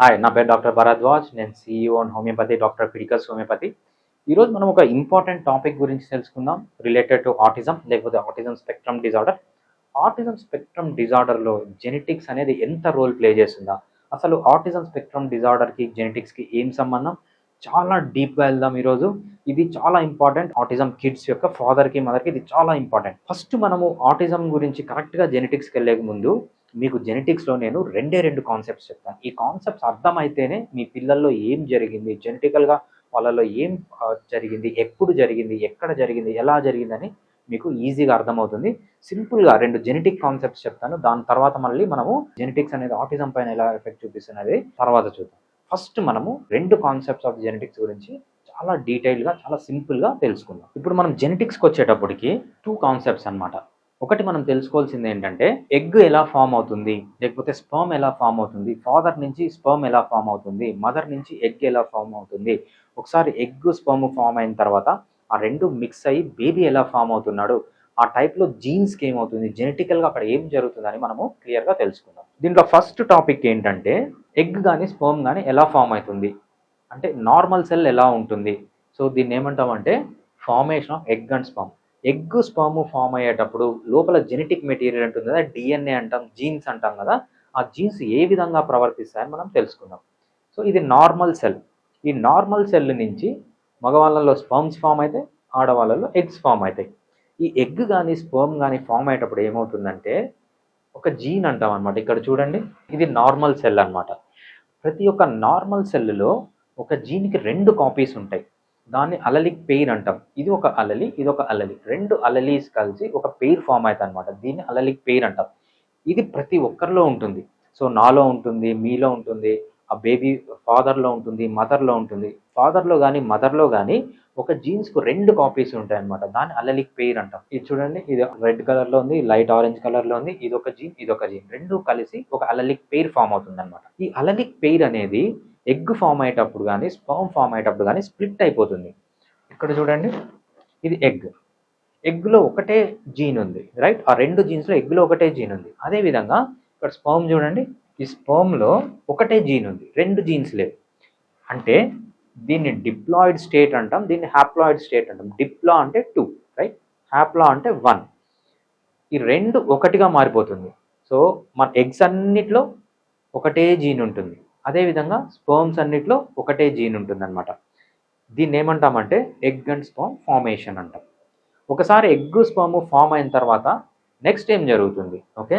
Hi నా పేరు doctor Bharadwaj. నేను CEO and homeopathy doctor Fiticus homeopathy. ఈరోజు మనం ఒక ఇంపార్టెంట్ టాపిక్ గురించి తెలుసుకుందాం రిలేటెడ్ టు ఆటిజం లేకపోతే autism spectrum disorder. Autism spectrum డిజార్డర్లో genetics అనేది ఎంత రోల్ ప్లే చేస్తుందా? అసలు ఆటిజం స్పెక్ట్రమ్ డిజార్డర్కి జెనెటిక్స్కి ఏం సంబంధం? చాలా డీప్గా వెళ్దాం ఈరోజు. ఇది చాలా ఇంపార్టెంట్. ఆటిజం కిడ్స్ యొక్క ఫాదర్కి మదర్కి ఇది చాలా ఇంపార్టెంట్. ఫస్ట్ మనము ఆటిజం గురించి కరెక్ట్గా జెనెటిక్స్కి వెళ్ళే ముందు మీకు జెనెటిక్స్లో నేను రెండే రెండు కాన్సెప్ట్స్ చెప్తాను. ఈ కాన్సెప్ట్స్ అర్థమైతేనే మీ పిల్లల్లో ఏం జరిగింది? జెనెటికల్గా వాళ్ళలో ఏం జరిగింది? ఎప్పుడు జరిగింది? ఎక్కడ జరిగింది? ఎలా జరిగిందని మీకు ఈజీగా అర్థమవుతుంది. సింపుల్గా రెండు జెనెటిక్ కాన్సెప్ట్స్ చెప్తాను. దాని తర్వాత మళ్ళీ మనము జెనెటిక్స్ అనేది ఆటిజం పైన ఎలా ఎఫెక్ట్ చూపిస్తున్నది తర్వాత చూద్దాం. ఫస్ట్ మనము రెండు కాన్సెప్ట్స్ ఆఫ్ జెనెటిక్స్ గురించి చాలా డీటెయిల్గా చాలా సింపుల్గా తెలుసుకుందాం. ఇప్పుడు మనం జెనెటిక్స్కి వచ్చేటప్పటికి టూ కాన్సెప్ట్స్ అన్నమాట. ఒకటి మనం తెలుసుకోవాల్సింది ఏంటంటే ఎగ్ ఎలా ఫామ్ అవుతుంది? లేకపోతే స్పర్మ్ ఎలా ఫామ్ అవుతుంది? ఫాదర్ నుంచి స్పర్మ్ ఎలా ఫామ్ అవుతుంది? మదర్ నుంచి ఎగ్ ఎలా ఫామ్ అవుతుంది? ఒకసారి ఎగ్ స్పర్మ్ ఫామ్ అయిన తర్వాత ఆ రెండు మిక్స్ అయ్యి బేబీ ఎలా ఫామ్ అవుతున్నాడు? ఆ టైప్లో జీన్స్కి ఏమవుతుంది? జెనెటికల్గా అక్కడ ఏం జరుగుతుందని మనము క్లియర్గా తెలుసుకుందాం. దీంట్లో ఫస్ట్ టాపిక్ ఏంటంటే ఎగ్ కానీ స్పర్మ్ కానీ ఎలా ఫామ్ అవుతుంది? అంటే నార్మల్ సెల్ ఎలా ఉంటుంది? సో దీన్ని ఏమంటామంటే formation of egg and sperm. Egg sperm form అయ్యేటప్పుడు లోపల జెనెటిక్ మెటీరియల్ ఉంటుంది కదా డిఎన్ఏ అంటాం జీన్స్ అంటాం కదా ఆ జీన్స్ ఏ విధంగా ప్రవర్తిస్తాయని మనం తెలుసుకుందాం. సో ఇది నార్మల్ సెల్. ఈ నార్మల్ సెల్ నుంచి మగవాళ్ళలో స్పర్మ్స్ ఫామ్ అయితే ఆడవాళ్ళలో ఎగ్స్ ఫామ్ అవుతాయి. ఈ ఎగ్ కానీ స్పర్మ్ కానీ ఫామ్ అయ్యేటప్పుడు ఏమవుతుందంటే ఒక జీన్ అంటాం అనమాట ఇక్కడ చూడండి ఇది నార్మల్ సెల్ అనమాట ప్రతి ఒక్క నార్మల్ సెల్లో ఒక జీన్కి రెండు కాపీస్ ఉంటాయి. దాన్ని అలలిక్ పెయిర్ అంటాం. ఇది ఒక అలలి ఇది ఒక అలలి. రెండు అలలీస్ కలిసి ఒక పెయిర్ ఫామ్ అవుతుంది అనమాట దీన్ని అలలిక్ పెయిర్ అంటాం. ఇది ప్రతి ఒక్కరిలో ఉంటుంది. సో నాలో ఉంటుంది మీలో ఉంటుంది ఆ బేబీ ఫాదర్లో ఉంటుంది మదర్లో ఉంటుంది. ఫాదర్లో కానీ మదర్లో కానీ ఒక జీన్స్కు రెండు కాపీస్ ఉంటాయి అనమాట దాన్ని అలలిక్ పెయిర్ అంటాం. ఇది చూడండి ఇది రెడ్ కలర్లో ఉంది లైట్ ఆరెంజ్ కలర్లో ఉంది ఇది ఒక జీన్ ఇది ఒక జీన్. రెండు కలిసి ఒక అలలిక్ పెయిర్ ఫామ్ అవుతుంది అనమాట ఈ అలలిక్ పెయిర్ అనేది ఎగ్ ఫామ్ అయ్యేటప్పుడు కానీ స్పర్మ్ ఫామ్ అయ్యేటప్పుడు కానీ స్ప్లిట్ అయిపోతుంది. ఇక్కడ చూడండి ఇది ఎగ్. ఎగ్లో ఒకటే జీన్ ఉంది రైట్? ఆ రెండు జీన్స్లో ఎగ్లో ఒకటే జీన్ ఉంది. అదేవిధంగా ఇక్కడ స్పర్మ్ చూడండి ఈ స్పర్మ్లో ఒకటే జీన్ ఉంది రెండు జీన్స్ లేవు. అంటే దీన్ని డిప్లాయిడ్ స్టేట్ అంటాం దీన్ని హ్యాప్లాయిడ్ స్టేట్ అంటాం. డిప్లా అంటే టూ రైట్? హ్యాప్లా అంటే వన్. ఈ రెండు ఒకటిగా మారిపోతుంది. సో మన ఎగ్స్ అన్నిట్లో ఒకటే జీన్ ఉంటుంది. అదేవిధంగా స్పర్మ్స్ అన్నిట్లో ఒకటే జీన్ ఉంటుందన్నమాట. దీన్ని ఏమంటామంటే ఎగ్ అండ్ స్పర్మ్ ఫార్మేషన్ అంటాం. ఒకసారి ఎగ్ స్పర్మ్ ఫామ్ అయిన తర్వాత నెక్స్ట్ ఏం జరుగుతుంది? ఓకే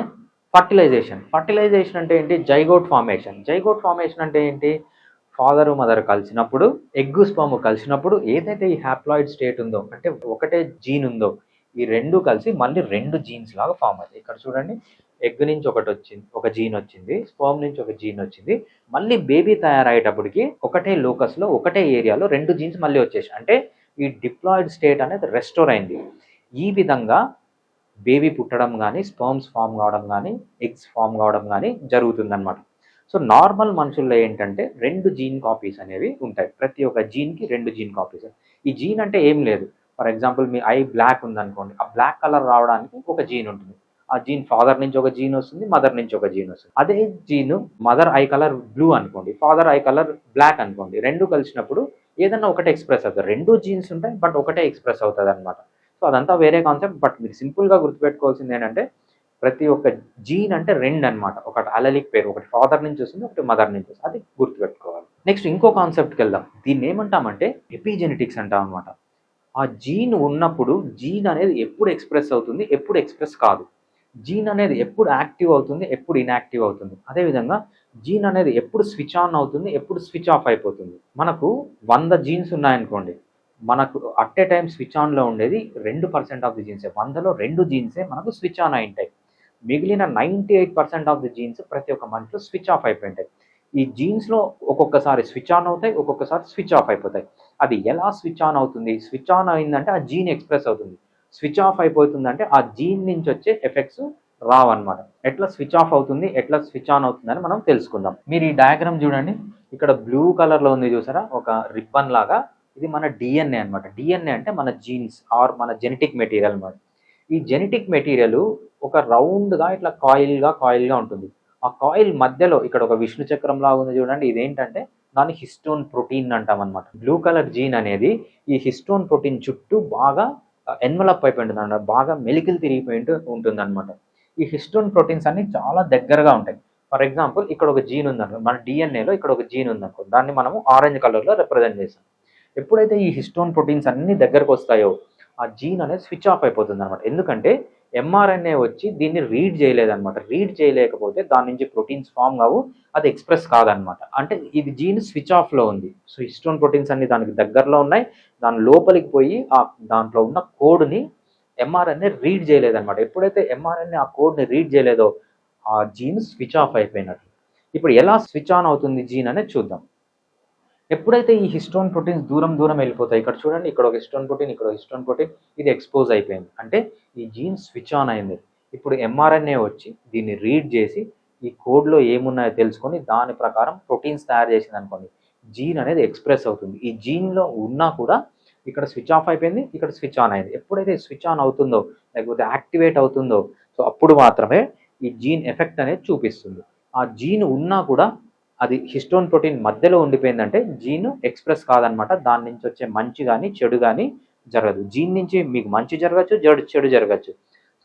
ఫర్టిలైజేషన్ ఫర్టిలైజేషన్ అంటే ఏంటి? జైగోట్ ఫార్మేషన్ జైగోట్ ఫార్మేషన్ అంటే ఏంటి? ఫాదరు మదర్ కలిసినప్పుడు ఎగ్ స్పర్మ్ కలిసినప్పుడు ఏదైతే ఈ హ్యాప్లాయిడ్ స్టేట్ ఉందో అంటే ఒకటే జీన్ ఉందో ఈ రెండు కలిసి మళ్ళీ రెండు జీన్స్ లాగా ఫామ్ అవుతాయి. ఇక్కడ చూడండి ఎగ్ నుంచి ఒకటి వచ్చింది ఒక జీన్ వచ్చింది స్పర్మ్ నుంచి ఒక జీన్ వచ్చింది. మళ్ళీ బేబీ తయారయ్యేటప్పటికి ఒకటే లోకస్లో ఒకటే ఏరియాలో రెండు జీన్స్ మళ్ళీ వచ్చేసి అంటే ఈ డిప్లాయిడ్ స్టేట్ అనేది రెస్టోర్ అయింది. ఈ విధంగా బేబీ పుట్టడం కానీ స్పర్మ్స్ ఫామ్ కావడం కానీ ఎగ్స్ ఫామ్ కావడం కానీ జరుగుతుందన్నమాట. సో నార్మల్ మనుషుల్లో ఏంటంటే రెండు జీన్ కాపీస్ అనేవి ఉంటాయి. ప్రతి ఒక్క జీన్కి రెండు జీన్ కాపీస్ ఈ జీన్ అంటే ఏం లేదు. ఫర్ ఎగ్జాంపుల్ మీ ఐ బ్లాక్ ఉందనుకోండి ఆ బ్లాక్ కలర్ రావడానికి ఒక జీన్ ఉంటుంది. ఆ జీన్ ఫాదర్ నుంచి ఒక జీన్ వస్తుంది మదర్ నుంచి ఒక జీన్ వస్తుంది. అదే gene mother eye colour blue అనుకోండి ఫాదర్ ఐ కలర్ బ్లాక్ అనుకోండి రెండు కలిసినప్పుడు ఏదన్నా ఒకటే ఎక్స్ప్రెస్ అవుతుంది. రెండు జీన్స్ ఉంటాయి బట్ ఒకటే ఎక్స్ప్రెస్ అవుతుంది అనమాట సో అదంతా వేరే కాన్సెప్ట్ బట్ మీరు సింపుల్గా గుర్తుపెట్టుకోవాల్సింది ఏంటంటే ప్రతి ఒక్క జీన్ అంటే రెండు అనమాట ఒకటి అలలిక్ పేరు ఒకటి ఫాదర్ నుంచి వస్తుంది ఒకటి మదర్ నుంచి వస్తుంది. అది గుర్తుపెట్టుకోవాలి. నెక్స్ట్ ఇంకో కాన్సెప్ట్కి వెళ్దాం. దీన్ని ఏమంటామంటే ఎపిజెనెటిక్స్ అంటాం అనమాట ఆ జీన్ ఉన్నప్పుడు జీన్ అనేది ఎప్పుడు ఎక్స్ప్రెస్ అవుతుంది ఎప్పుడు ఎక్స్ప్రెస్ కాదు. జీన్ అనేది ఎప్పుడు యాక్టివ్ అవుతుంది ఎప్పుడు ఇన్యాక్టివ్ అవుతుంది. అదేవిధంగా జీన్ అనేది ఎప్పుడు స్విచ్ ఆన్ అవుతుంది ఎప్పుడు స్విచ్ ఆఫ్ అయిపోతుంది. మనకు వంద జీన్స్ ఉన్నాయనుకోండి మనకు అట్ ఏ టైం స్విచ్ ఆన్లో ఉండేది రెండు పర్సెంట్ ఆఫ్ ది జీన్సే. వందలో రెండు జీన్సే మనకు స్విచ్ ఆన్ అయి ఉంటాయి మిగిలిన ninety eight percent of the genes ప్రతి ఒక్క మనిషిలో స్విచ్ ఆఫ్ అయిపోయి ఉంటాయి ఈ జీన్స్లో ఒక్కొక్కసారి స్విచ్ ఆన్ అవుతాయి ఒక్కొక్కసారి స్విచ్ ఆఫ్ అయిపోతాయి. అది ఎలా స్విచ్ ఆన్ అవుతుంది? స్విచ్ ఆన్ అయిందంటే ఆ జీన్ ఎక్స్ప్రెస్ అవుతుంది. స్విచ్ ఆఫ్ అయిపోతుందంటే ఆ జీన్ నుంచి వచ్చే ఎఫెక్ట్స్ రావన్నమాట. ఎట్లా స్విచ్ ఆఫ్ అవుతుంది? ఎట్లా స్విచ్ ఆన్ అవుతుందని మనం తెలుసుకుందాం. మీరు ఈ డయాగ్రామ్ చూడండి. ఇక్కడ బ్లూ కలర్లో ఉంది చూసారా? ఒక రిబ్బన్ లాగా. ఇది మన డిఎన్ఏ అన్నమాట. డిఎన్ఏ అంటే మన జీన్స్ ఆర్ మన జెనెటిక్ మెటీరియల్ అనమాట ఈ జెనెటిక్ మెటీరియల్ ఒక రౌండ్గా ఇట్లా కాయిల్గా కాయిల్గా ఉంటుంది. ఆ కాయిల్ మధ్యలో ఇక్కడ ఒక విష్ణు చక్రం లాగా ఉంది చూడండి. ఇదేంటంటే దాన్ని హిస్టోన్ ప్రోటీన్ అంటాం అనమాట బ్లూ కలర్ జీన్ అనేది ఈ హిస్టోన్ ప్రోటీన్ చుట్టూ బాగా ఎన్వలప్ అయిపోయి అనమాట బాగా మెలికలు తిరిగిపోయి ఉంటుంది అనమాట ఈ హిస్టోన్ ప్రోటీన్స్ అన్ని చాలా దగ్గరగా ఉంటాయి. ఫర్ ఎగ్జాంపుల్ ఇక్కడ ఒక జీన్ ఉందనుకో మన డిఎన్ఏలో ఇక్కడ ఒక జీన్ ఉందనుకో దాన్ని మనము ఆరెంజ్ కలర్లో రిప్రజెంట్ చేస్తాం. ఎప్పుడైతే ఈ హిస్టోన్ ప్రోటీన్స్ అన్ని దగ్గరకు వస్తాయో ఆ జీన్ అనేది స్విచ్ ఆఫ్ అయిపోతుంది అనమాట ఎందుకంటే ఎంఆర్ఎన్ఏ వచ్చి దీన్ని రీడ్ చేయలేదన్నమాట. రీడ్ చేయలేకపోతే దాని నుంచి ప్రోటీన్స్ ఫామ్ కావు అది ఎక్స్ప్రెస్ కాదనమాట అంటే ఇది జీన్ స్విచ్ ఆఫ్లో ఉంది. సో హిస్టోన్ ప్రోటీన్స్ అన్ని దానికి దగ్గరలో ఉన్నాయి. దాని లోపలికి పోయి ఆ దాంట్లో ఉన్న కోడ్ని ఎంఆర్ఎన్ఏ రీడ్ చేయలేదన్నమాట. ఎప్పుడైతే ఎంఆర్ఎన్ఏ ఆ కోడ్ని రీడ్ చేయలేదో ఆ జీన్ స్విచ్ ఆఫ్ అయిపోయినట్టు. ఇప్పుడు ఎలా స్విచ్ ఆన్ అవుతుంది జీన్ అనేది చూద్దాం. ఎప్పుడైతే ఈ హిస్టోన్ ప్రోటీన్స్ దూరం దూరం వెళ్ళిపోతాయి ఇక్కడ చూడండి ఇక్కడ ఒక హిస్టోన్ ప్రోటీన్ ఇక్కడ ఒక హిస్టోన్ ప్రోటీన్ ఇది ఎక్స్పోజ్ అయిపోయింది. అంటే ఈ జీన్ స్విచ్ ఆన్ అయింది. ఇప్పుడు ఎంఆర్ఎన్ఏ వచ్చి దీన్ని రీడ్ చేసి ఈ కోడ్లో ఏమున్నాయో తెలుసుకొని దాని ప్రకారం ప్రోటీన్స్ తయారు చేసింది అనుకోండి జీన్ అనేది ఎక్స్ప్రెస్ అవుతుంది. ఈ జీన్లో ఉన్నా కూడా ఇక్కడ స్విచ్ ఆఫ్ అయిపోయింది ఇక్కడ స్విచ్ ఆన్ అయింది. ఎప్పుడైతే స్విచ్ ఆన్ అవుతుందో లేకపోతే యాక్టివేట్ అవుతుందో సో అప్పుడు మాత్రమే ఈ జీన్ ఎఫెక్ట్ అనేది చూపిస్తుంది. ఆ జీన్ ఉన్నా కూడా అది హిస్టోన్ ప్రోటీన్ మధ్యలో ఉండిపోయిందంటే జీన్ ఎక్స్ప్రెస్ కాదనమాట. దాని నుంచి వచ్చే మంచి కానీ చెడు కానీ జరగదు. జీన్ నుంచి మీకు మంచి జరగచ్చు చెడు చెడు జరగచ్చు.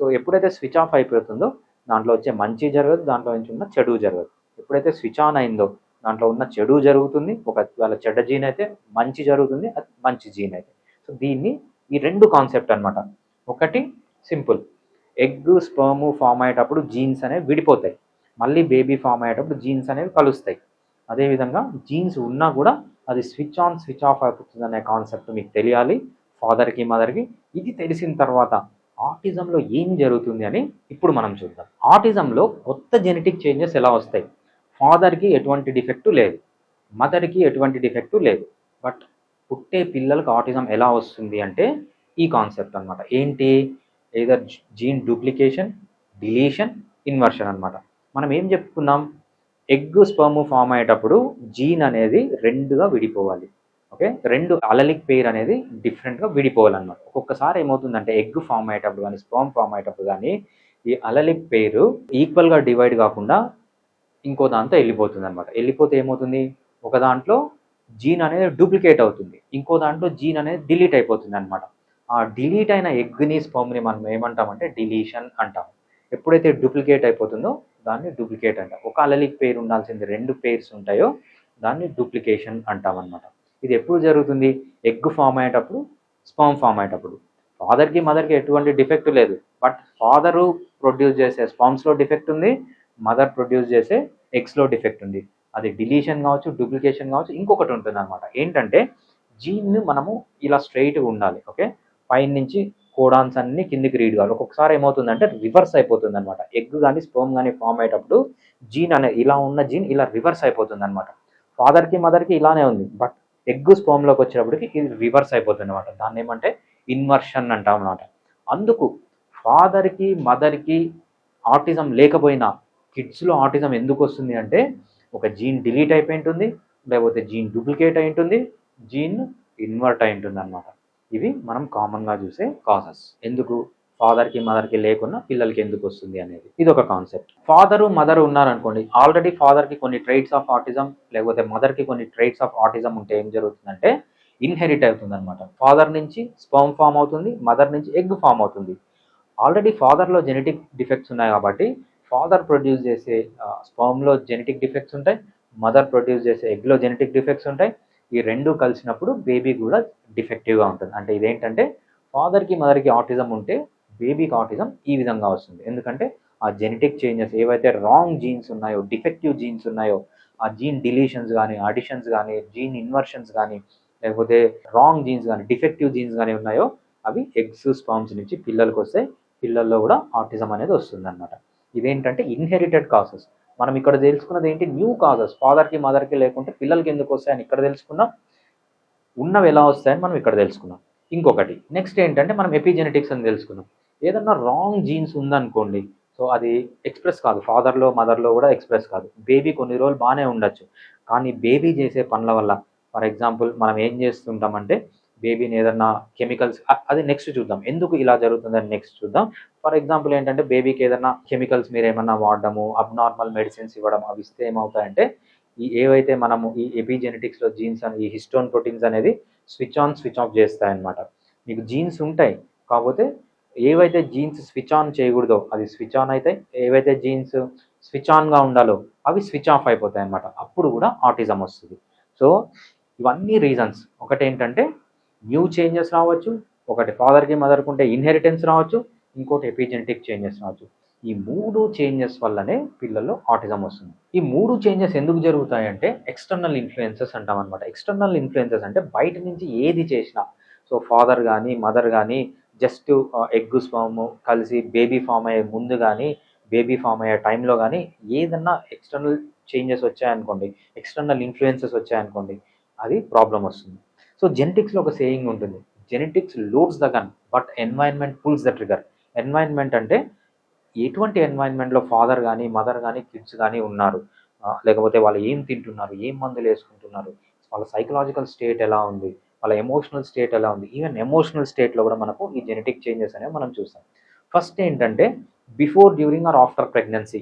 సో ఎప్పుడైతే స్విచ్ ఆఫ్ అయిపోతుందో దాంట్లో వచ్చే మంచి జరగదు దాంట్లో నుంచి ఉన్న చెడు జరగదు. ఎప్పుడైతే స్విచ్ ఆన్ అయిందో దాంట్లో ఉన్న చెడు జరుగుతుంది. ఒకవేళ చెడ్డ జీన్ అయితే మంచి జరుగుతుంది అది మంచి జీన్ అయితే. సో దీన్ని ఈ రెండు కాన్సెప్ట్ అనమాట ఒకటి సింపుల్. ఎగ్ స్పర్మ్ ఫామ్ అయ్యేటప్పుడు జీన్స్ అనేవి విడిపోతాయి. మళ్ళీ బేబీ ఫామ్ అయ్యేటప్పుడు జీన్స్ అనేవి కలుస్తాయి. అదేవిధంగా జీన్స్ ఉన్నా కూడా అది స్విచ్ ఆన్ స్విచ్ ఆఫ్ అయిపోతుంది అనే కాన్సెప్ట్ మీకు తెలియాలి ఫాదర్కి మదర్కి ఇది తెలిసిన తర్వాత ఆటిజంలో ఏం జరుగుతుంది అని ఇప్పుడు మనం చూద్దాం. ఆటిజంలో కొత్త జెనెటిక్ చేంజెస్ ఎలా వస్తాయి? ఫాదర్కి ఎటువంటి డిఫెక్టు లేదు మదర్కి ఎటువంటి డిఫెక్టు లేదు. బట్ పుట్టే పిల్లలకు ఆటిజం ఎలా వస్తుంది అంటే ఈ కాన్సెప్ట్ అనమాట ఏంటి? Either gene duplication deletion inversion అనమాట మనం ఏం చెప్పుకున్నాం ఎగ్ స్పర్మ్ ఫామ్ అయ్యేటప్పుడు జీన్ అనేది రెండుగా విడిపోవాలి. ఓకే? రెండు అలలిక్ పేర్ అనేది డిఫరెంట్గా విడిపోవాలన్నమాట. ఒక్కొక్కసారి ఏమవుతుందంటే ఎగ్ ఫామ్ అయ్యేటప్పుడు కానీ స్పర్మ్ ఫామ్ అయ్యేటప్పుడు కానీ ఈ అలలిక్ పేరు ఈక్వల్గా డివైడ్ కాకుండా ఇంకో దాంతో వెళ్ళిపోతుంది అనమాట వెళ్ళిపోతే ఏమవుతుంది? ఒక దాంట్లో జీన్ అనేది డూప్లికేట్ అవుతుంది. ఇంకో దాంట్లో జీన్ అనేది డిలీట్ అయిపోతుంది అనమాట ఆ డిలీట్ అయిన ఎగ్ని స్పర్మ్ని మనం ఏమంటామంటే డిలీషన్ అంటాం. ఎప్పుడైతే డూప్లికేట్ అయిపోతుందో దాన్ని డూప్లికేట్ అంటాం. ఒక అలలిక్ పేరు ఉండాల్సింది రెండు పేర్స్ ఉంటాయో దాన్ని డూప్లికేషన్ అంటామన్నమాట. ఇది ఎప్పుడు జరుగుతుంది? ఎగ్ ఫామ్ అయ్యేటప్పుడు స్పర్మ్ ఫామ్ అయ్యేటప్పుడు. ఫాదర్కి మదర్కి ఎటువంటి డిఫెక్ట్ లేదు. బట్ ఫాదరు ప్రొడ్యూస్ చేసే స్పామ్స్లో డిఫెక్ట్ ఉంది మదర్ ప్రొడ్యూస్ చేసే ఎగ్స్లో డిఫెక్ట్ ఉంది. అది డిలీషన్ కావచ్చు డూప్లికేషన్ కావచ్చు ఇంకొకటి ఉంటుంది అనమాట ఏంటంటే జీన్ మనము ఇలా స్ట్రైట్గా ఉండాలి ఓకే పైన నుంచి కోడాన్స్ అన్ని కిందికి రీడ్ కావాలి. ఒక్కొక్కసారి ఏమవుతుందంటే రివర్స్ అయిపోతుంది అనమాట ఎగ్ కానీ స్పోమ్ కానీ ఫామ్ అయ్యేటప్పుడు జీన్ అనే ఇలా ఉన్న జీన్ ఇలా రివర్స్ అయిపోతుంది అనమాట ఫాదర్కి మదర్కి ఇలానే ఉంది. బట్ ఎగ్ స్పోమ్లోకి వచ్చేటప్పటికి ఇది రివర్స్ అయిపోతుంది అనమాట దాన్ని ఏమంటే ఇన్వర్షన్ అంటాం అనమాట అందుకు ఫాదర్కి మదర్కి ఆటిజం లేకపోయినా కిడ్స్లో ఆటిజం ఎందుకు వస్తుంది అంటే ఒక జీన్ డిలీట్ అయిపోయి ఉంటుంది లేకపోతే జీన్ డూప్లికేట్ అయి ఉంటుంది జీన్ ఇన్వర్ట్ అయి ఉంటుంది అనమాట ఇవి మనం కామన్గా చూసే కాజెస్ ఎందుకు? ఫాదర్కి మదర్కి లేకున్నా పిల్లలకి ఎందుకు వస్తుంది అనేది. ఇది ఒక కాన్సెప్ట్ ఫాదరు మదర్ ఉన్నారనుకోండి ఆల్రెడీ ఫాదర్కి కొన్ని ట్రైట్స్ ఆఫ్ ఆటిజం లేకపోతే మదర్కి కొన్ని ట్రైట్స్ ఆఫ్ ఆటిజం ఉంటే ఏం జరుగుతుందంటే ఇన్హెరిట్ అవుతుంది అనమాట ఫాదర్ నుంచి స్పర్మ్ ఫామ్ అవుతుంది మదర్ నుంచి ఎగ్ ఫామ్ అవుతుంది. ఆల్రెడీ ఫాదర్లో జెనెటిక్ డిఫెక్ట్స్ ఉన్నాయి కాబట్టి ఫాదర్ ప్రొడ్యూస్ చేసే స్పర్మ్లో జెనెటిక్ డిఫెక్ట్స్ ఉంటాయి మదర్ ప్రొడ్యూస్ చేసే ఎగ్లో జెనెటిక్ డిఫెక్ట్స్ ఉంటాయి ఈ రెండు కలిసినప్పుడు బేబీ కూడా డిఫెక్టివ్గా ఉంటుంది. అంటే ఇదేంటంటే ఫాదర్కి మదర్కి ఆటిజం ఉంటే బేబీకి ఆటిజం ఈ విధంగా వస్తుంది. ఎందుకంటే ఆ జెనెటిక్ చేంజెస్ ఏవైతే రాంగ్ జీన్స్ ఉన్నాయో డిఫెక్టివ్ జీన్స్ ఉన్నాయో ఆ జీన్ డిలీషన్స్ కానీ అడిషన్స్ కానీ జీన్ ఇన్వర్షన్స్ కానీ లేకపోతే రాంగ్ జీన్స్ కానీ డిఫెక్టివ్ జీన్స్ కానీ ఉన్నాయో అవి ఎగ్స్ స్పామ్స్ నుంచి పిల్లలకు వస్తే పిల్లల్లో కూడా ఆటిజం అనేది వస్తుంది అనమాట ఇదేంటంటే ఇన్హెరిటెడ్ కాసెస్ మనం ఇక్కడ తెలుసుకున్నది ఏంటి? న్యూ కాజెస్ ఫాదర్కి మదర్కి లేకుంటే పిల్లలకి ఎందుకు వస్తాయని ఇక్కడ తెలుసుకున్నాం. ఉన్నవి ఎలా వస్తాయని మనం ఇక్కడ తెలుసుకున్నాం. ఇంకొకటి నెక్స్ట్ ఏంటంటే మనం ఎపిజెనెటిక్స్ అని తెలుసుకున్నాం. ఏదన్నా రాంగ్ జీన్స్ ఉందనుకోండి సో అది ఎక్స్ప్రెస్ కాదు. ఫాదర్లో మదర్లో కూడా ఎక్స్ప్రెస్ కాదు. బేబీ కొన్ని రోజులు బాగానే ఉండొచ్చు. కానీ బేబీ చేసే పనుల వల్ల ఫర్ ఎగ్జాంపుల్ మనం ఏం చేస్తుంటామంటే బేబీని ఏదన్నా కెమికల్స్ అది నెక్స్ట్ చూద్దాం. ఎందుకు ఇలా జరుగుతుందని నెక్స్ట్ చూద్దాం. ఫర్ ఎగ్జాంపుల్ ఏంటంటే బేబీకి ఏదన్నా కెమికల్స్ మీరు ఏమన్నా వాడడము అబ్నార్మల్ మెడిసిన్స్ ఇవ్వడం అవి ఇస్తే ఏమవుతాయంటే ఈ ఏవైతే మనము ఈ ఎపిజెనెటిక్స్లో జీన్స్ అని ఈ హిస్టోన్ ప్రోటీన్స్ అనేది స్విచ్ ఆన్ స్విచ్ ఆఫ్ చేస్తాయన్నమాట. మీకు జీన్స్ ఉంటాయి. కాకపోతే ఏవైతే జీన్స్ స్విచ్ ఆన్ చేయకూడదో అది స్విచ్ ఆన్ అవుతాయి ఏవైతే జీన్స్ స్విచ్ ఆన్గా ఉండాలో అవి స్విచ్ ఆఫ్ అయిపోతాయి అన్నమాట అప్పుడు కూడా ఆటిజం వస్తుంది. సో ఇవన్నీ రీజన్స్. ఒకటేంటంటే న్యూ చేంజెస్ రావచ్చు ఒకటి ఫాదర్కి మదర్కి ఉంటే ఇన్హెరిటెన్స్ రావచ్చు ఇంకోటి ఎపిజెనెటిక్ చేంజెస్ రావచ్చు. ఈ మూడు చేంజెస్ వల్లనే పిల్లల్లో ఆటిజం వస్తుంది. ఈ మూడు చేంజెస్ ఎందుకు జరుగుతాయంటే ఎక్స్టర్నల్ ఇన్ఫ్లుయెన్సెస్ అంటాం అనమాట ఎక్స్టర్నల్ ఇన్ఫ్లుయెన్సెస్ అంటే బయట నుంచి ఏది చేసినా. సో ఫాదర్ కానీ మదర్ కానీ జస్ట్ ఎగ్ స్పామ్ కలిసి బేబీ ఫామ్ అయ్యే ముందు కానీ బేబీ ఫామ్ అయ్యే టైంలో కానీ ఏదన్నా ఎక్స్టర్నల్ చేంజెస్ వచ్చాయనుకోండి ఎక్స్టర్నల్ ఇన్ఫ్లుయెన్సెస్ వచ్చాయనుకోండి అది ప్రాబ్లం వస్తుంది. సో జెనెటిక్స్లో ఒక సేయింగ్ ఉంటుంది. Genetics loads the gun but environment pulls the trigger environment అంటే ఎటువంటి ఎన్వైర్న్మెంట్లో ఫాదర్ కానీ మదర్ కానీ కిడ్స్ కానీ ఉన్నారు. లేకపోతే వాళ్ళు ఏం తింటున్నారు ఏం మందులు వేసుకుంటున్నారు వాళ్ళ సైకలాజికల్ స్టేట్ ఎలా ఉంది వాళ్ళ ఎమోషనల్ స్టేట్ ఎలా ఉంది ఈవెన్ ఎమోషనల్ స్టేట్లో కూడా మనకు ఈ జెనెటిక్ చేంజెస్ అనేవి మనం చూస్తాం. ఫస్ట్ ఏంటంటే before during or after pregnancy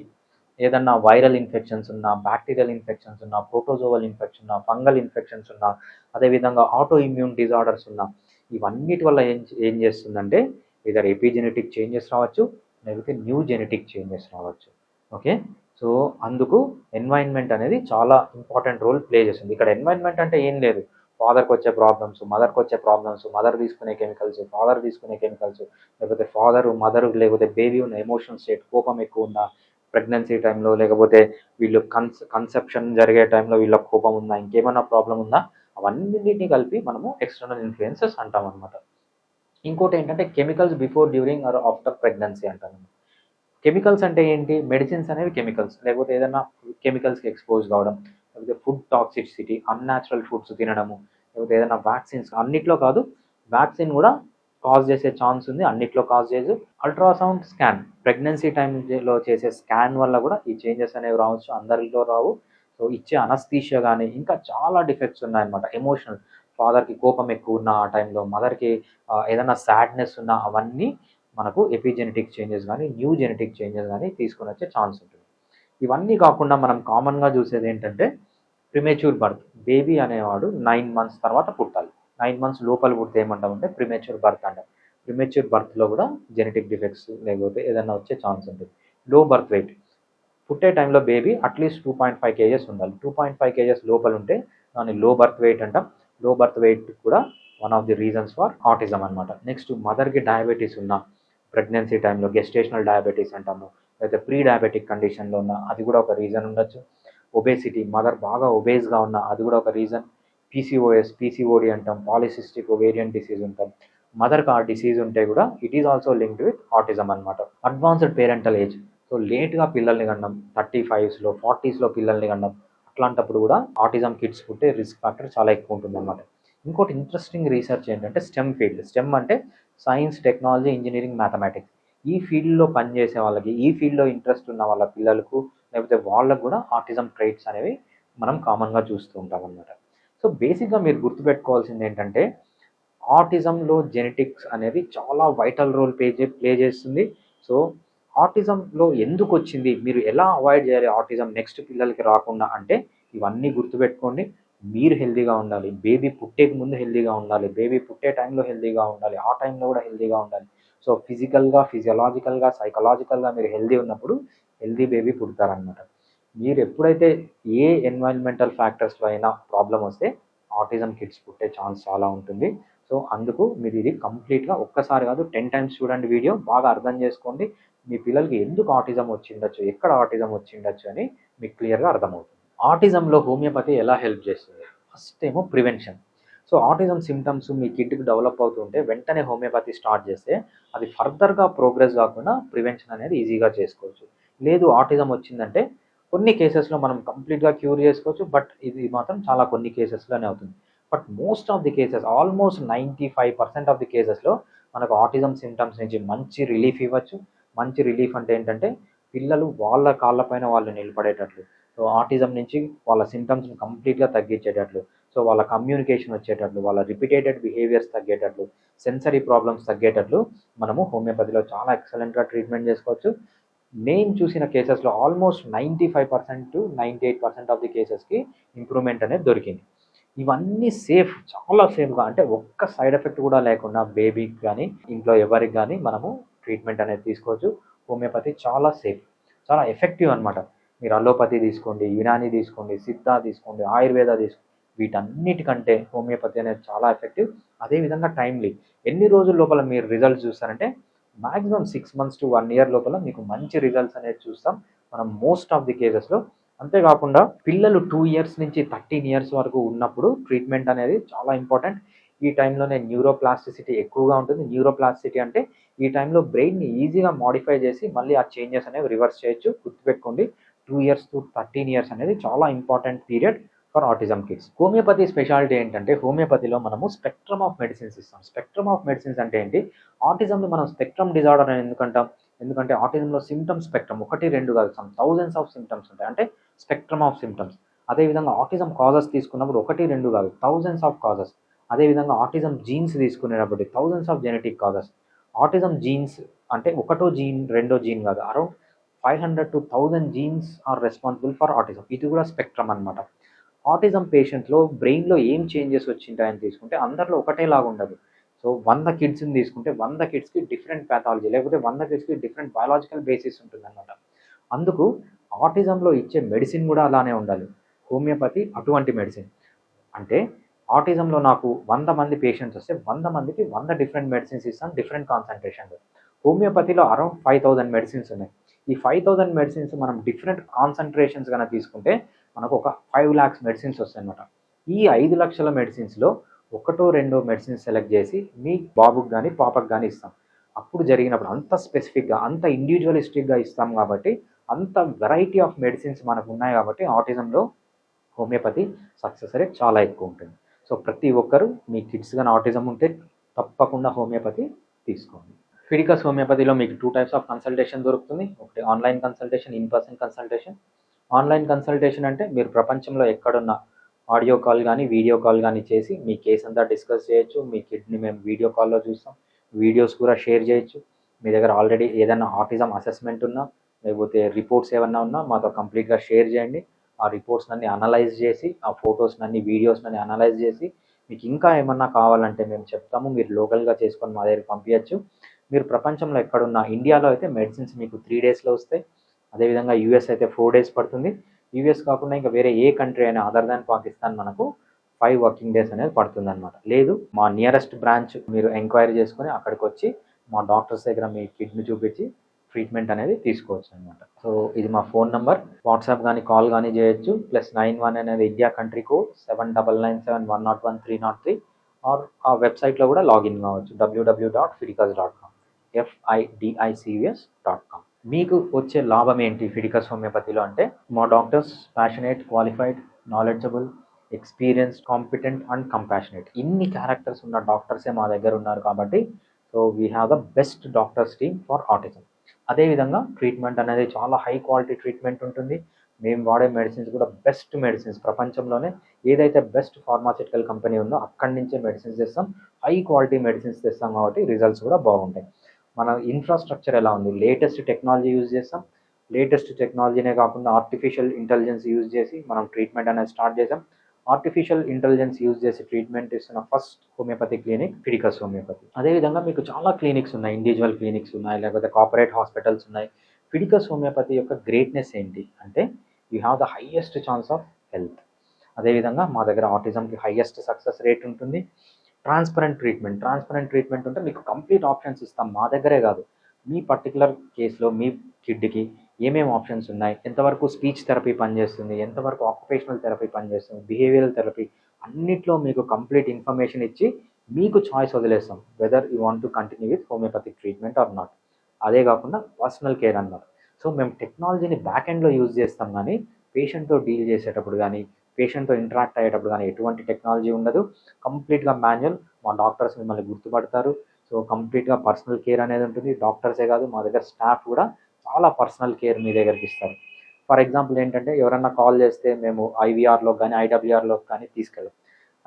ఏదన్నా వైరల్ ఇన్ఫెక్షన్స్ ఉన్నా బ్యాక్టీరియల్ ఇన్ఫెక్షన్స్ ఉన్నా ప్రోటోజోవల్ ఇన్ఫెక్షన్ ఉన్నా ఫంగల్ ఇన్ఫెక్షన్స్ ఉన్నా అదేవిధంగా ఆటో ఇమ్యూన్ డిజార్డర్స్ ఉన్నా ఇవన్నిటి వల్ల ఏం ఏం చేస్తుందంటే ఇదర్ ఎపిజెనెటిక్ చేంజెస్ రావచ్చు లేకపోతే న్యూ జెనెటిక్ చేంజెస్ రావచ్చు. ఓకే? సో అందుకు ఎన్వైర్న్మెంట్ అనేది చాలా ఇంపార్టెంట్ రోల్ ప్లే చేస్తుంది. ఇక్కడ ఎన్వైర్న్మెంట్ అంటే ఏం లేదు. ఫాదర్కి వచ్చే ప్రాబ్లమ్స్ మదర్కి వచ్చే ప్రాబ్లమ్స్ మదర్ తీసుకునే కెమికల్స్ ఫాదర్ తీసుకునే కెమికల్స్ లేకపోతే ఫాదర్ మదర్ లేకపోతే బేబీ ఉన్న ఎమోషన్ స్టేట్ కోపం ఎక్కువ ఉందా ప్రెగ్నెన్సీ టైంలో లేకపోతే వీళ్ళు కన్స్ కన్సెప్షన్ జరిగే టైంలో వీళ్ళ కోపం ఉందా ఇంకేమైనా ప్రాబ్లం ఉందా అవన్నింటినీ కలిపి మనము ఎక్స్టర్నల్ ఇన్ఫ్లుయెన్సెస్ అంటాం అనమాట ఇంకోటి ఏంటంటే chemicals before during or after pregnancy అంటాను కెమికల్స్ అంటే ఏంటి? మెడిసిన్స్ అనేవి కెమికల్స్ లేకపోతే ఏదైనా కెమికల్స్కి ఎక్స్పోజ్ కావడం లేకపోతే ఫుడ్ టాక్సిసిటీ అన్యాచురల్ ఫుడ్స్ తినడము లేకపోతే ఏదైనా వ్యాక్సిన్స్ అన్నిట్లో కాదు వ్యాక్సిన్ కూడా కాజ్ చేసే ఛాన్స్ ఉంది. అన్నిట్లో కాజ్ చేయదు. అల్ట్రాసౌండ్ స్కాన్ ప్రెగ్నెన్సీ టైంలో చేసే స్కాన్ వల్ల కూడా ఈ చేంజెస్ అనేవి రావచ్చు. అందరిలో రావు. సో ఇచ్చే అనస్థీషియా కానీ ఇంకా చాలా డిఫెక్ట్స్ ఉన్నాయన్నమాట. ఎమోషనల్ ఫాదర్కి కోపం ఎక్కువ ఉన్న ఆ టైంలో మదర్కి ఏదైనా సాడ్నెస్ ఉన్న అవన్నీ మనకు ఎపిజెనెటిక్ చేంజెస్ కానీ న్యూ జెనెటిక్ చేంజెస్ కానీ తీసుకుని వచ్చే ఛాన్స్ ఉంటుంది. ఇవన్నీ కాకుండా మనం కామన్గా చూసేది ఏంటంటే ప్రిమేచ్యూర్ బర్త్ బేబీ అనేవాడు నైన్ మంత్స్ తర్వాత పుట్టాలి. నైన్ మంత్స్ లోపల పుడితే ఏమంటామంటే ప్రిమేచ్యూర్ బర్త్ అంటాం. ప్రిమేచ్యూర్ బర్త్లో కూడా జెనెటిక్ డిఫెక్ట్స్ లేకపోతే ఏదైనా వచ్చే ఛాన్స్ ఉంటుంది. లో బర్త్ వెయిట్ పుట్టే టైంలో baby at least two point five kgs ఉండాలి. టూ పాయింట్ ఫైవ్ కేజెస్ లోపల ఉంటే దాన్ని లో బర్త్ వెయిట్ అంటాం. లో బర్త్ వెయిట్ కూడా one of the reasons for autism అనమాట నెక్స్ట్ మదర్కి డయాబెటీస్ ఉన్న ప్రెగ్నెన్సీ టైంలో గెస్టేషనల్ డయాబెటీస్ అంటాము లేకపోతే ప్రీ డయాబెటిక్ కండిషన్లో ఉన్న అది కూడా ఒక రీజన్ ఉండొచ్చు. ఒబేసిటీ మదర్ బాగా ఒబేస్గా ఉన్న అది కూడా ఒక రీజన్ పీసీఓఎస్ పీసీఓడి అంటాం పాలిసిస్టిక్ ఓవేరియన్ డిసీజ్ ఉంటాం మదర్కి ఆ డిసీజ్ ఉంటే కూడా it is also linked with autism అనమాట అడ్వాన్స్డ్ పేరెంటల్ ఏజ్ సో లేట్గా పిల్లల్ని కనడం థర్టీ ఫైవ్స్లో ఫార్టీస్లో పిల్లల్ని కనడం అట్లాంటప్పుడు కూడా ఆటిజం కిడ్స్ పుట్టే రిస్క్ ఫ్యాక్టర్ చాలా ఎక్కువ ఉంటుంది అనమాట ఇంకోటి ఇంట్రెస్టింగ్ రీసెర్చ్ ఏంటంటే స్టెమ్ ఫీల్డ్ స్టెమ్ అంటే సైన్స్ టెక్నాలజీ ఇంజనీరింగ్ మ్యాథమెటిక్స్ ఈ ఫీల్డ్లో పనిచేసే వాళ్ళకి ఈ ఫీల్డ్లో ఇంట్రెస్ట్ ఉన్న వాళ్ళ పిల్లలకు లేకపోతే వాళ్ళకు కూడా ఆటిజం ట్రైట్స్ అనేవి మనం కామన్గా చూస్తూ ఉంటాం అనమాట సో బేసిక్గా మీరు గుర్తుపెట్టుకోవాల్సింది ఏంటంటే ఆటిజంలో జెనెటిక్స్ అనేది చాలా వైటల్ రోల్ ప్లే చే ప్లే చేస్తుంది. సో ఆటిజంలో ఎందుకు వచ్చింది మీరు ఎలా అవాయిడ్ చేయాలి ఆటిజం నెక్స్ట్ పిల్లలకి రాకుండా అంటే ఇవన్నీ గుర్తుపెట్టుకోండి. మీరు హెల్దీగా ఉండాలి. బేబీ పుట్టేకి ముందు హెల్దీగా ఉండాలి. బేబీ పుట్టే టైంలో హెల్దీగా ఉండాలి. ఆ టైంలో కూడా హెల్దీగా ఉండాలి. సో ఫిజికల్గా ఫిజియలాజికల్గా సైకలాజికల్గా మీరు హెల్దీ ఉన్నప్పుడు హెల్దీ బేబీ పుడతారనమాట మీరు ఎప్పుడైతే ఏ ఎన్వైరన్మెంటల్ ఫ్యాక్టర్స్లో అయినా ప్రాబ్లం వస్తే ఆటిజం కిడ్స్ పుట్టే ఛాన్స్ చాలా ఉంటుంది. సో అందుకు మీరు ఇది కంప్లీట్గా ఒక్కసారి కాదు టెన్ టైమ్స్ చూడండి వీడియో బాగా అర్థం చేసుకోండి. మీ పిల్లలకి ఎందుకు ఆటిజం వచ్చిండొచ్చు ఎక్కడ ఆటిజం వచ్చిండొచ్చు అని మీకు క్లియర్గా అర్థమవుతుంది. ఆటిజంలో హోమియోపతి ఎలా హెల్ప్ చేస్తుంది? ఫస్ట్ ఏమో ప్రివెన్షన్ సో ఆటిజం సిమ్టమ్స్ మీ కిడ్కి డెవలప్ అవుతుంటే వెంటనే హోమియోపతి స్టార్ట్ చేస్తే అది ఫర్దర్గా ప్రోగ్రెస్ కాకుండా ప్రివెన్షన్ అనేది ఈజీగా చేసుకోవచ్చు. లేదు ఆటిజం వచ్చిందంటే కొన్ని కేసెస్లో మనం కంప్లీట్గా క్యూర్ చేసుకోవచ్చు బట్ ఇది మాత్రం చాలా కొన్ని కేసెస్లోనే అవుతుంది. But most of the cases almost ninety five percent of the కేసెస్లో మనకు ఆటిజం సిమ్టమ్స్ నుంచి మంచి రిలీఫ్ ఇవ్వచ్చు. మంచి రిలీఫ్ అంటే ఏంటంటే పిల్లలు వాళ్ళ కాళ్ళపైన వాళ్ళు నిలబడేటట్లు. సో ఆటిజం నుంచి వాళ్ళ సిమ్టమ్స్ని కంప్లీట్గా తగ్గించేటట్లు. సో వాళ్ళ కమ్యూనికేషన్ వచ్చేటట్లు వాళ్ళ రిపీటేటెడ్ బిహేవియర్స్ తగ్గేటట్లు సెన్సరీ ప్రాబ్లమ్స్ తగ్గేటట్లు మనము హోమియోపతిలో చాలా ఎక్సలెంట్గా ట్రీట్మెంట్ చేసుకోవచ్చు. నేను చూసిన కేసెస్లో almost ninety five percent to ninety eight percent of the కేసెస్కి improvement అనేది దొరికింది. ఇవన్నీ సేఫ్ చాలా సేఫ్గా అంటే ఒక్క సైడ్ ఎఫెక్ట్ కూడా లేకుండా బేబీకి కానీ ఇంట్లో ఎవరికి కానీ మనము ట్రీట్మెంట్ అనేది తీసుకోవచ్చు. హోమియోపతి చాలా సేఫ్ చాలా ఎఫెక్టివ్ అనమాట మీరు అలోపతి తీసుకోండి యునాని తీసుకోండి సిద్ధ తీసుకోండి ఆయుర్వేద తీసుకోండి వీటన్నిటికంటే హోమియోపతి అనేది చాలా ఎఫెక్టివ్ అదేవిధంగా టైమ్లీ ఎన్ని రోజుల లోపల మీరు results చూస్తారంటే maximum six months to one year లోపల మీకు మంచి రిజల్ట్స్ అనేది చూస్తాం. మనం మోస్ట్ ఆఫ్ ది కేసెస్లో అంతేకాకుండా పిల్లలు టూ ఇయర్స్ నుంచి థర్టీన్ ఇయర్స్ వరకు ఉన్నప్పుడు ట్రీట్మెంట్ అనేది చాలా ఇంపార్టెంట్ ఈ టైంలోనే న్యూరోప్లాస్టిసిటీ ఎక్కువగా ఉంటుంది. న్యూరోప్లాస్టిసిటీ అంటే ఈ టైంలో బ్రెయిన్ని ఈజీగా మాడిఫై చేసి మళ్ళీ ఆ చేంజెస్ అనేవి రివర్స్ చేయొచ్చు. గుర్తుపెట్టుకోండి. Two years to thirteen years అనేది చాలా important period for autism kids homeopathy speciality ఏంటంటే హోమియోపతిలో మనము స్పెక్ట్రమ్ ఆఫ్ మెడిసిన్స్ ఇస్తాం. స్పెక్ట్రమ్ ఆఫ్ మెడిసిన్స్ అంటే ఏంటి? ఆటిజంని మనం స్పెక్ట్రమ్ డిజార్డర్ అని ఎందుకంటాం? ఎందుకంటే ఆటిజంలో సిమ్టమ్స్ స్పెక్ట్రమ్ ఒకటి రెండు కాదు సమ్ థౌజండ్స్ ఆఫ్ సిమ్టమ్స్ ఉంటాయి. అంటే స్పెక్ట్రమ్ ఆఫ్ సిమ్టమ్స్ అదేవిధంగా ఆటిజం కాజెస్ తీసుకున్నప్పుడు ఒకటి రెండు కాదు థౌజండ్స్ ఆఫ్ కాజెస్ అదేవిధంగా ఆటిజం జీన్స్ తీసుకునేటప్పుడు thousands of genetic causes autism genes అంటే ఒకటో జీన్ రెండో జీన్ కాదు. Around five hundred to thousand genes are responsible for autism ఇది కూడా స్పెక్ట్రమ్ అనమాట ఆటిజం పేషెంట్లో బ్రెయిన్లో ఏం చేంజెస్ వచ్చింటాయని తీసుకుంటే అందరిలో ఒకటేలాగా ఉండదు. సో వంద కిడ్స్ని తీసుకుంటే వంద కిడ్స్కి డిఫరెంట్ ప్యాథాలజీ లేకపోతే వంద కిడ్స్కి డిఫరెంట్ బయాలజికల్ బేసిస్ ఉంటుందన్నమాట. అందుకు ఆటిజంలో ఇచ్చే మెడిసిన్ కూడా అలానే ఉండాలి. హోమియోపతి అటువంటి మెడిసిన్ అంటే ఆటిజంలో నాకు వంద మంది పేషెంట్స్ వస్తే వంద మందికి వంద డిఫరెంట్ మెడిసిన్స్ ఇస్తాను డిఫరెంట్ కాన్సన్ట్రేషన్లో హోమియోపతిలో అరౌండ్ ఫైవ్ థౌజండ్ మెడిసిన్స్ ఉన్నాయి. ఈ ఫైవ్ థౌజండ్ మెడిసిన్స్ మనం డిఫరెంట్ కాన్సన్ట్రేషన్స్ కనుక తీసుకుంటే మనకు ఒక ఫైవ్ ల్యాక్స్ మెడిసిన్స్ వస్తాయి అనమాట ఈ ఐదు లక్షల మెడిసిన్స్లో ఒకటో రెండో మెడిసిన్స్ సెలెక్ట్ చేసి మీ బాబుకి కానీ పాపకు కానీ ఇస్తాం. అప్పుడు జరిగినప్పుడు అంత స్పెసిఫిక్గా అంత ఇండివిజువలిస్టిక్గా ఇస్తాం కాబట్టి అంత వెరైటీ ఆఫ్ మెడిసిన్స్ మనకు ఉన్నాయి కాబట్టి ఆటిజంలో హోమియోపతి సక్సెస్ రేట్ చాలా ఎక్కువ ఉంటుంది. సో ప్రతి ఒక్కరు మీ కిడ్స్ కానీ ఆటిజం ఉంటే తప్పకుండా హోమియోపతి తీసుకోండి. ఫిడికస్ హోమియోపతిలో మీకు టూ టైప్స్ ఆఫ్ కన్సల్టేషన్ దొరుకుతుంది. ఒకటి online consultation in person consultation online consultation అంటే మీరు ప్రపంచంలో ఎక్కడున్న ఆడియో కాల్ కానీ వీడియో కాల్ కానీ చేసి మీ కేసు అంతా డిస్కస్ చేయొచ్చు. మీ కిడ్ని మేము వీడియో కాల్లో చూస్తాం. వీడియోస్ కూడా షేర్ చేయొచ్చు. మీ దగ్గర ఆల్రెడీ ఏదైనా ఆటిజం అసెస్మెంట్ ఉన్నా లేకపోతే రిపోర్ట్స్ ఏమన్నా ఉన్నా మాతో కంప్లీట్గా షేర్ చేయండి. ఆ రిపోర్ట్స్ అన్ని అనలైజ్ చేసి ఆ ఫొటోస్ అన్ని వీడియోస్ అన్ని అనలైజ్ చేసి మీకు ఇంకా ఏమన్నా కావాలంటే మేము చెప్తాము. మీరు లోకల్గా చేసుకొని మా దగ్గర పంపించచ్చు మీరు ప్రపంచంలో ఎక్కడున్నా ఇండియాలో అయితే మెడిసిన్స్ మీకు త్రీ డేస్లో వస్తాయి. అదేవిధంగా యూఎస్ అయితే ఫోర్ డేస్ పడుతుంది. యూఎస్ కాకుండా ఇంకా వేరే ఏ కంట్రీ అయినా అదర్ దాన్ పాకిస్తాన్ మనకు ఫైవ్ వర్కింగ్ డేస్ అనేది పడుతుంది అనమాట లేదు మా నియరెస్ట్ బ్రాంచ్ మీరు ఎంక్వైరీ చేసుకొని అక్కడికి వచ్చి మా డాక్టర్స్ దగ్గర మీ కిడ్ని చూపించి ట్రీట్మెంట్ అనేది తీసుకోవచ్చు అనమాట సో ఇది మా ఫోన్ నెంబర్ వాట్సాప్ కానీ కాల్ కానీ చేయొచ్చు. ప్లస్ నైన్ వన్ అనేది India country code seven double nine seven one not one three not three or ఆ వెబ్సైట్లో కూడా లాగిన్ కావచ్చు. WW dot Fiticus dot com FIDICVS dot com మీకు వచ్చే లాభం ఏంటి ఫిడికస్ హోమియోపతిలో అంటే మా doctors passionate qualified knowledgeable experience competent and compassionate ఇన్ని క్యారెక్టర్స్ ఉన్న డాక్టర్సే మా దగ్గర ఉన్నారు కాబట్టి so we have the best doctors team for autism అదేవిధంగా ట్రీట్మెంట్ అనేది చాలా హై క్వాలిటీ ట్రీట్మెంట్ ఉంటుంది. మేము వాడే మెడిసిన్స్ కూడా బెస్ట్ మెడిసిన్స్ ప్రపంచంలోనే ఏదైతే బెస్ట్ ఫార్మాసిటికల్ కంపెనీ ఉందో అక్కడి నుంచే మెడిసిన్స్ తెస్తాం. హై క్వాలిటీ మెడిసిన్స్ తెస్తాం కాబట్టి రిజల్ట్స్ కూడా బాగుంటాయి. మన ఇన్ఫ్రాస్ట్రక్చర్ ఎలా ఉంది? లేటెస్ట్ టెక్నాలజీ యూజ్ చేస్తాం. లేటెస్ట్ టెక్నాలజీనే కాకుండా ఆర్టిఫిషియల్ ఇంటెలిజెన్స్ యూజ్ చేసి మనం ట్రీట్మెంట్ అనేది స్టార్ట్ చేసాం. ఆర్టిఫిషియల్ ఇంటెలిజెన్స్ యూజ్ చేసి ట్రీట్మెంట్ ఇస్తున్న first homeopathy clinic Fiticus homeopathy అదేవిధంగా మీకు చాలా క్లినిక్స్ ఉన్నాయి. ఇండివిజువల్ క్లినిక్స్ ఉన్నాయి లేకపోతే కార్పొరేట్ హాస్పిటల్స్ ఉన్నాయి. ఫిడికస్ హోమియోపతి యొక్క గ్రేట్నెస్ ఏంటి? అంటే you have the highest chance of health అదేవిధంగా మా దగ్గర ఆటిజంకి హయ్యెస్ట్ సక్సెస్ రేట్ ఉంటుంది. Transparent treatment. ట్రాన్స్పరెంట్ ట్రీట్మెంట్ ఉంటే మీకు కంప్లీట్ ఆప్షన్స్ ఇస్తాం. మా దగ్గరే కాదు. మీ పర్టికులర్ కేసులో మీ కిడ్కి ఏమేమి ఆప్షన్స్ ఉన్నాయి? ఎంతవరకు స్పీచ్ థెరపీ పనిచేస్తుంది? ఎంతవరకు ఆక్యుపేషనల్ థెరపీ పనిచేస్తుంది? బిహేవియరల్ థెరపీ అన్నిట్లో మీకు కంప్లీట్ ఇన్ఫర్మేషన్ ఇచ్చి మీకు చాయిస్ వదిలేస్తాం. Whether you want to continue with homeopathic treatment or not. అదే కాకుండా పర్సనల్ కేర్ అన్నారు. సో మేము టెక్నాలజీని బ్యాక్ ఎండ్లో యూజ్ చేస్తాం కానీ పేషెంట్తో డీల్ చేసేటప్పుడు కానీ పేషెంట్తో ఇంటరాక్ట్ అయ్యేటప్పుడు కానీ ఎటువంటి టెక్నాలజీ ఉండదు. కంప్లీట్గా మాన్యువల్ మా డాక్టర్స్ మిమ్మల్ని గుర్తుపడతారు. సో కంప్లీట్గా పర్సనల్ కేర్ అనేది ఉంటుంది. డాక్టర్సే కాదు మా దగ్గర స్టాఫ్ కూడా చాలా పర్సనల్ కేర్ మీ దగ్గరికి ఇస్తారు. ఫర్ ఎగ్జాంపుల్ ఏంటంటే ఎవరన్నా కాల్ చేస్తే మేము ఐవీఆర్లో కానీ ఐడబ్ల్యూఆర్లో కానీ తీసుకెళ్ళాం.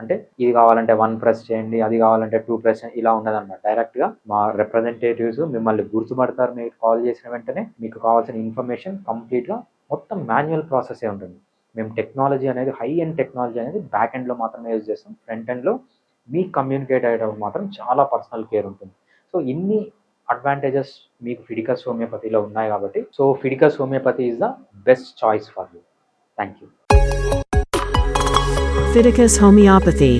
అంటే ఇది కావాలంటే వన్ ప్రెస్ చేయండి అది కావాలంటే టూ ప్రెస్ చేయండి ఇలా ఉండదన్నమాట. డైరెక్ట్గా మా రిప్రజెంటేటివ్స్ మిమ్మల్ని గుర్తుపడతారు మీరు కాల్ చేసిన వెంటనే. మీకు కావాల్సిన ఇన్ఫర్మేషన్ కంప్లీట్గా మొత్తం మాన్యువల్ ప్రాసెసే ఉంటుంది. మేము టెక్నాలజీ అనేది హై అండ్ టెక్నాలజీ అనేది బ్యాక్ ఎండ్లో మాత్రమే యూజ్ చేస్తాం. ఫ్రంట్ ఎండ్లో మీకు కమ్యూనికేట్ అయ్యేటప్పుడు మాత్రం చాలా పర్సనల్ కేర్ ఉంటుంది. సో ఇన్ని అడ్వాంటేజెస్ మీకు ఫిడికస్ హోమియోపతిలో ఉన్నాయి కాబట్టి so Fiticus homeopathy is the best choice for you thank you Fiticus Homeopathy